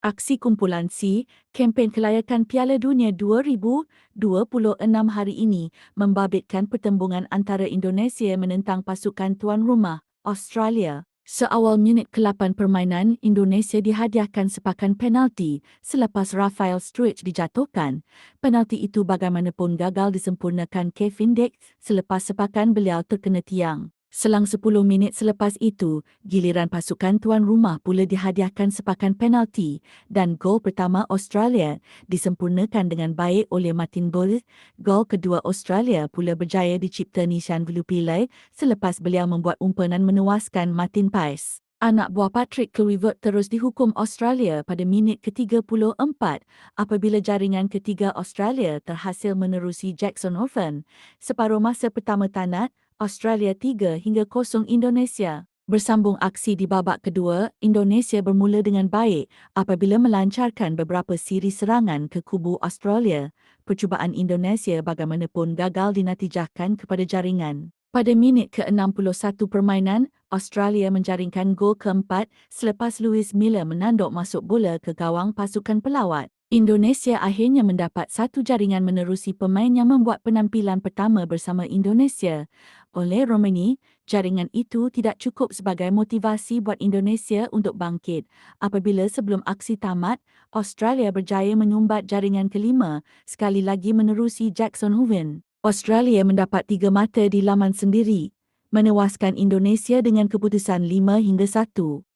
Aksi kumpulan C, kempen kelayakan Piala Dunia 2026 hari ini membabitkan pertembungan antara Indonesia menentang pasukan tuan rumah, Australia. Seawal minit ke-8 permainan, Indonesia dihadiahkan sepakan penalti selepas Rafael Struich dijatuhkan. Penalti itu bagaimanapun gagal disempurnakan Kevin Dick selepas sepakan beliau terkena tiang. Selang 10 minit selepas itu, giliran pasukan tuan rumah pula dihadiahkan sepakan penalti dan gol pertama Australia disempurnakan dengan baik oleh Martin Bull. Gol kedua Australia pula berjaya dicipta Nishan Velupillai selepas beliau membuat umpanan menewaskan Martin Pais. Anak buah Patrick Kluivert terus dihukum Australia pada minit ke-34 apabila jaringan ketiga Australia terhasil menerusi Jackson Oven. Separuh masa pertama tanat, Australia 3 hingga 0 Indonesia. Bersambung aksi di babak kedua, Indonesia bermula dengan baik apabila melancarkan beberapa siri serangan ke kubu Australia. Percubaan Indonesia bagaimanapun gagal dinatijahkan kepada jaringan. Pada minit ke-61 permainan, Australia menjaringkan gol keempat selepas Louis Miller menanduk masuk bola ke gawang pasukan pelawat. Indonesia akhirnya mendapat satu jaringan menerusi pemain yang membuat penampilan pertama bersama Indonesia. Oleh Romani, jaringan itu tidak cukup sebagai motivasi buat Indonesia untuk bangkit. Apabila sebelum aksi tamat, Australia berjaya menyumbat jaringan kelima sekali lagi menerusi Jackson Hoven. Australia mendapat tiga mata di laman sendiri, menewaskan Indonesia dengan keputusan 5 hingga 1.